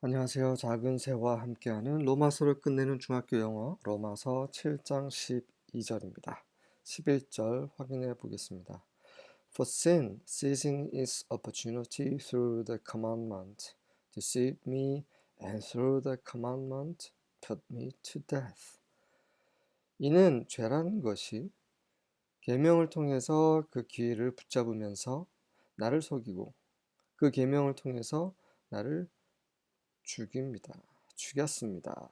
안녕하세요. 작은 새와 함께하는 로마서를 끝내는 중학교 영어 로마서 7장 12절입니다. 11절 확인해 보겠습니다. For sin, seizing its opportunity through the commandment, deceived me, and through the commandment, put me to death. 이는 죄라는 것이 계명을 통해서 그 기회를 붙잡으면서 나를 속이고 그 계명을 통해서 나를 죽입니다. 죽였습니다.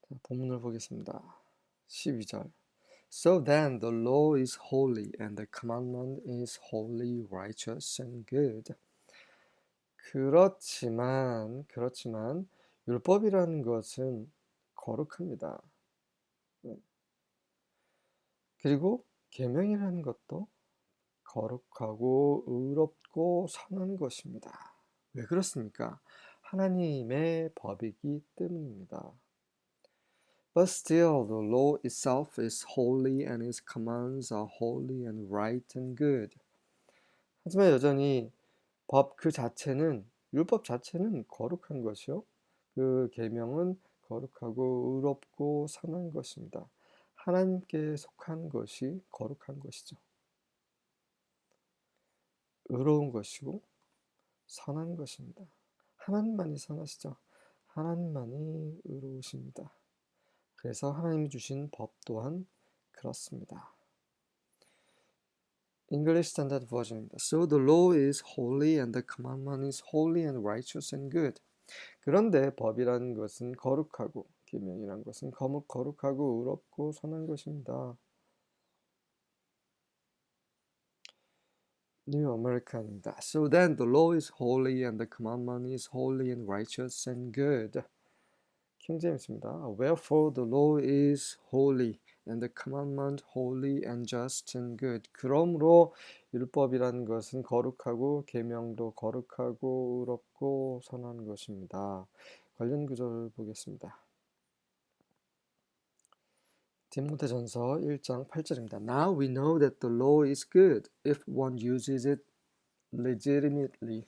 자, 본문을 보겠습니다. 12절. So then the law is holy and the commandment is holy, righteous and good. 그렇지만 그렇지만 율법이라는 것은 거룩합니다. 네. 그리고 계명이라는 것도 거룩하고 의롭고 선한 것입니다. 왜 그렇습니까? 하나님의 법이기 때문입니다. But still, the law itself is holy and its commands are holy and right and good. 하지만 여전히 법 그 자체는 율법 자체는 거룩한 것이요. 그 계명은 거룩하고 의롭고 선한 것입니다. 하나님께 속한 것이 거룩한 것이죠. 의로운 것이고 선한 것입니다. 하나님만이 선하시죠. 하나님만이 의로우십니다. 그래서 하나님이 주신 법 또한 그렇습니다. English Standard Version입니다. So the law is holy and the commandment is holy and righteous and good. 그런데 법이라는 것은 거룩하고 계명이란 것은 거룩하고 의롭고 선한 것입니다. New American입니다. So then the law is holy and the commandment is holy and righteous and good. 킹 제임스입니다. Wherefore the law is holy and the commandment holy and just and good. 그러므로 율법이라는 것은 거룩하고 계명도 거룩하고 의롭고 선한 것입니다. 관련 구절 보겠습니다. 디모데전서 1장 8절입니다. Now we know that the law is good if one uses it legitimately.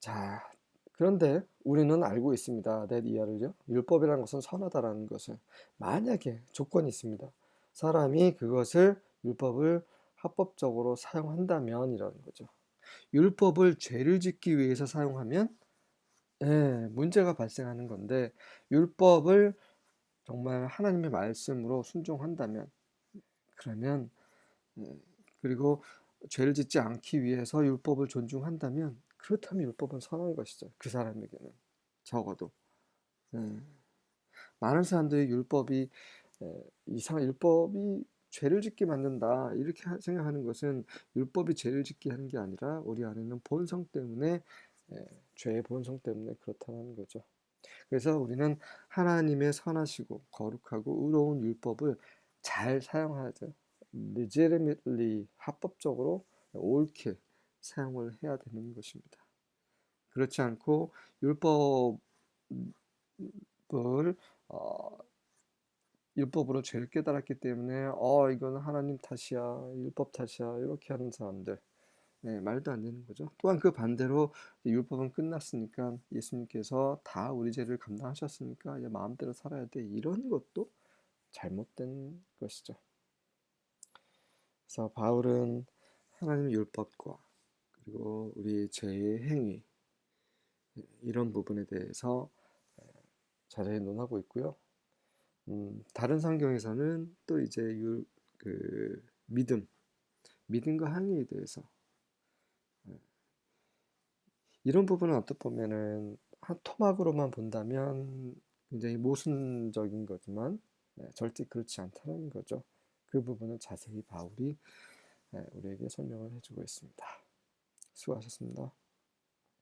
자, 그런데 우리는 알고 있습니다. that 이하를요. 율법이라는 것은 선하다라는 것을 만약에 조건이 있습니다. 사람이 그것을 율법을 합법적으로 사용한다면 이라는 거죠. 율법을 죄를 짓기 위해서 사용하면 예, 문제가 발생하는 건데 율법을 정말 하나님의 말씀으로 순종한다면 그러면 예, 그리고 죄를 짓지 않기 위해서 율법을 존중한다면 그렇다면 율법은 선한 것이죠. 그 사람에게는 적어도 예. 많은 사람들이 율법이 예, 이상 율법이 죄를 짓게 만든다 이렇게 생각하는 것은 율법이 죄를 짓게 하는 게 아니라 우리 안에는 본성 때문에 죄의 본성 때문에 그렇다는 거죠. 그래서 우리는 하나님의 선하시고 거룩하고 의로운 율법을 잘 사용하죠. legitimately 합법적으로 옳게 사용을 해야 되는 것입니다. 그렇지 않고 율법을 어, 율법으로 죄를 깨달았기 때문에 어 이건 하나님 탓이야 율법 탓이야 이렇게 하는 사람들 네, 말도 안 되는 거죠. 또한 그 반대로 율법은 끝났으니까 예수님께서 다 우리 죄를 감당하셨으니까 이제 마음대로 살아야 돼. 이런 것도 잘못된 것이죠. 그래서 바울은 하나님의 율법과 그리고 우리 죄의 행위 이런 부분에 대해서 자세히 논하고 있고요. 음, 다른 성경에서는 또 이제 율, 그 믿음, 믿음과 행위에 대해서 이런 부분은 어떻게 보면은 한 토막으로만 본다면 굉장히 모순적인 거지만 네, 절대 그렇지 않다는 거죠. 그 부분은 자세히 바울이 네, 우리에게 설명을 해주고 있습니다. 수고하셨습니다.